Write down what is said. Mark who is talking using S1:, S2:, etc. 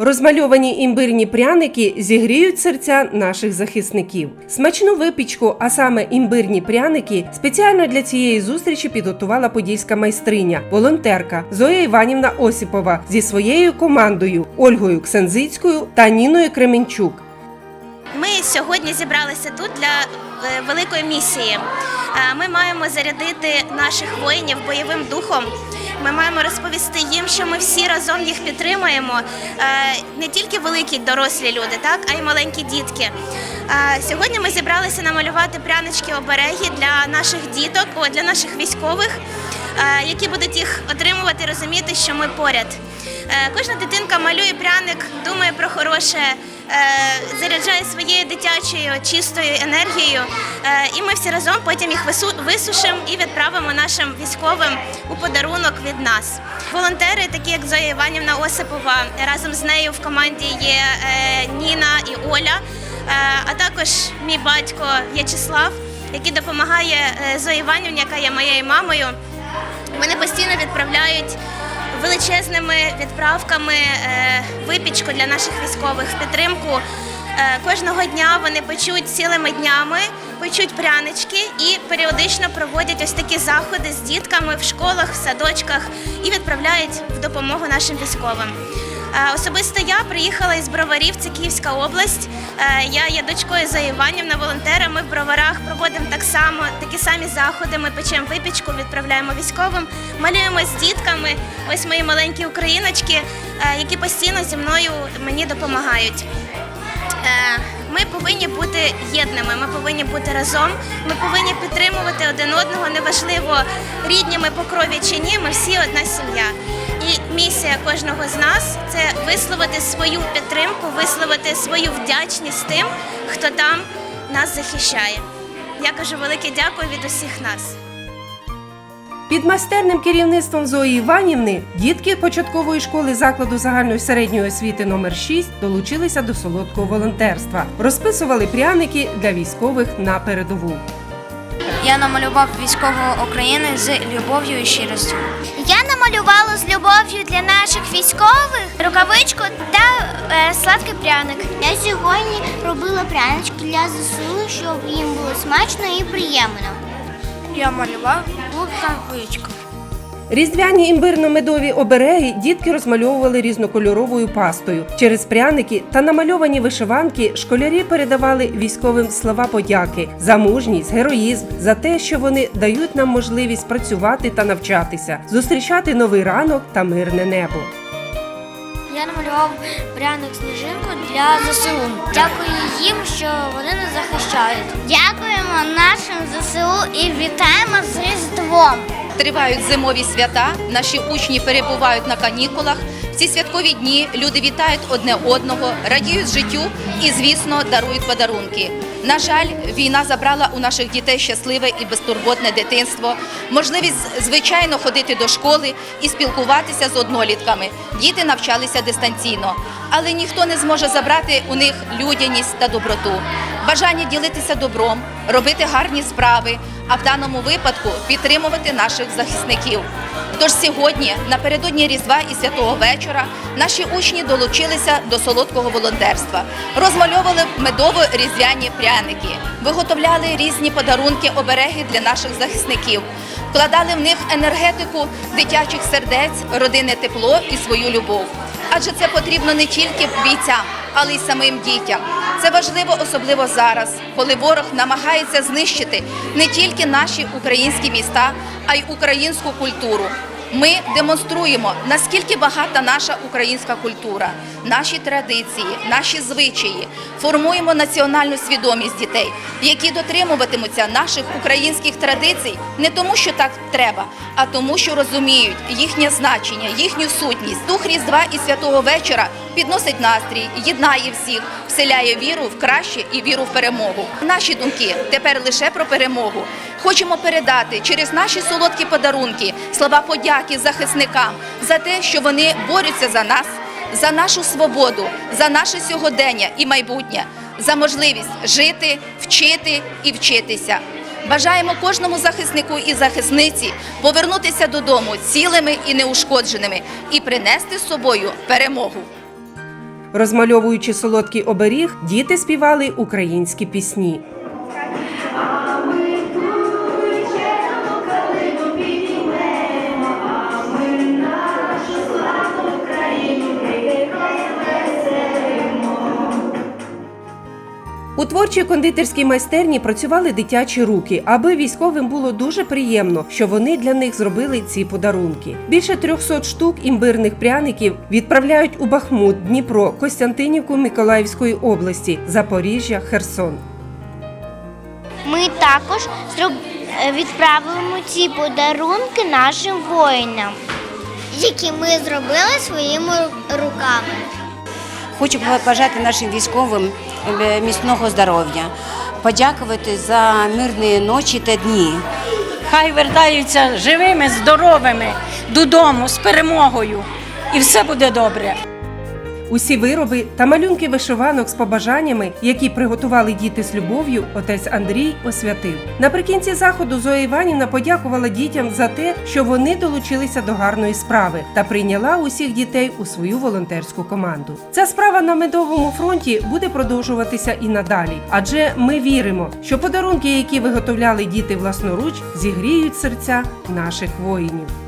S1: Розмальовані імбирні пряники зігріють серця наших захисників. Смачну випічку, а саме імбирні пряники, спеціально для цієї зустрічі підготувала подільська майстриня, волонтерка Зоя Іванівна Осіпова зі своєю командою Ольгою Ксензицькою та Ніною Кременчук.
S2: Ми сьогодні зібралися тут для е, великої місії. Ми маємо зарядити наших воїнів бойовим духом. Ми маємо розповісти їм, що ми всі разом їх підтримуємо. Е, Не тільки великі дорослі люди, так а й маленькі дітки. Е, Сьогодні ми зібралися намалювати прянички обереги для наших діток, для наших військових, е, які будуть їх отримувати, розуміти, що ми поряд. Е, Кожна дитинка малює пряник, думає про хороше, е, заряджає своєю дитячою чистою енергією. Е, І ми всі разом потім їх висушимо і відправимо нашим військовим у подарунок від нас. Волонтери, такі як Зоя Іванівна Осипова, разом з нею в команді є Ніна і Оля, а також мій батько В'ячеслав, який допомагає Зої Іванівні, яка є моєю мамою. Вони постійно відправляють величезними відправками е, випічку для наших військових в підтримку. Е, Кожного дня вони печуть цілими днями, печуть прянички і періодично проводять ось такі заходи з дітками в школах, в садочках і відправляють в допомогу нашим військовим. Е, Особисто я приїхала із Броварів, це Київська область. Е, Я є дочкою Зої Іванівна, волонтера. Ми в Броварах проводимо так само такі самі заходи. Ми печемо випічку, відправляємо військовим, малюємо з дітками. Ось мої маленькі україночки, е, які постійно зі мною мені допомагають. Ми повинні бути єдними, ми повинні бути разом, ми повинні підтримувати один одного, неважливо рідні ми по крові чи ні, ми всі одна сім'я. Місія кожного з нас це висловити свою підтримку, висловити свою вдячність тим, хто там нас захищає. Я кажу велике дякую від усіх нас.
S1: Під майстерним керівництвом Зої Іванівни дітки початкової школи закладу загальної середньої освіти номер 6 долучилися до солодкого волонтерства, розписували пряники для військових на передову.
S3: Я намалював військового України з любов'ю і щиростю.
S4: Я намалювала з любов'ю для наших військових рукавичку та е, сладкий пряник. Я сьогодні робила прянички для ЗСУ, щоб їм було смачно і приємно.
S3: Я малював рукавичку.
S1: Різдвяні імбирно-медові обереги дітки розмальовували різнокольоровою пастою. Через пряники та намальовані вишиванки школярі передавали військовим слова подяки за мужність, героїзм, за те, що вони дають нам можливість працювати та навчатися, зустрічати новий ранок та мирне небо.
S4: Я намалював пряник сніжинку для ЗСУ. Дякую їм, що вони нас захищають. Дякуємо нашим ЗСУ і вітаємо з Різдвом.
S5: Тривають зимові свята, наші учні перебувають на канікулах. В ці святкові дні люди вітають одне одного, радіють життю і, звісно, дарують подарунки. На жаль, війна забрала у наших дітей щасливе і безтурботне дитинство, можливість звичайно ходити до школи і спілкуватися з однолітками. Діти навчалися дистанційно, але ніхто не зможе забрати у них людяність та доброту, бажання ділитися добром, робити гарні справи, а в даному випадку підтримувати наших захисників. Тож сьогодні, напередодні Різдва і Святого вечора, наші учні долучилися до солодкого волонтерства, розмальовували медово-різдвяні пряники, виготовляли різні подарунки, обереги для наших захисників, вкладали в них енергетику дитячих сердець, родинне тепло і свою любов. Адже це потрібно не тільки бійцям, але й самим дітям. Це важливо особливо зараз, коли ворог намагається знищити не тільки наші українські міста, а й українську культуру. Ми демонструємо, наскільки багата наша українська культура, наші традиції, наші звичаї. Формуємо національну свідомість дітей, які дотримуватимуться наших українських традицій не тому, що так треба, а тому, що розуміють їхнє значення, їхню сутність. Дух Різдва і святого вечора підносить настрій, єднає всіх, вселяє віру в краще і віру в перемогу. Наші думки тепер лише про перемогу. Хочемо передати через наші солодкі подарунки слова подяки захисникам за те, що вони борються за нас, за нашу свободу, за наше сьогодення і майбутнє, за можливість жити, вчити і вчитися. Бажаємо кожному захиснику і захисниці повернутися додому цілими і неушкодженими і принести з собою перемогу.
S1: Розмальовуючи солодкий оберіг, діти співали українські пісні. Творчій кондитерській майстерні працювали дитячі руки, аби військовим було дуже приємно, що вони для них зробили ці подарунки. Більше 300 штук імбирних пряників відправляють у Бахмут, Дніпро, Костянтинівку Миколаївської області, Запоріжжя, Херсон.
S4: Ми також е, відправимо ці подарунки нашим воїнам, які ми зробили своїми руками.
S6: Хочу побажати нашим військовим е, міцного здоров'я, подякувати за мирні ночі та дні.
S7: Хай вертаються живими, здоровими додому з перемогою, і все буде добре.
S1: Усі вироби та малюнки вишиванок з побажаннями, які приготували діти з любов'ю, отець Андрій освятив. Наприкінці заходу Зоя Іванівна подякувала дітям за те, що вони долучилися до гарної справи та прийняла усіх дітей у свою волонтерську команду. Ця справа на медовому фронті буде продовжуватися і надалі, адже ми віримо, що подарунки, які виготовляли діти власноруч, зігріють серця наших воїнів.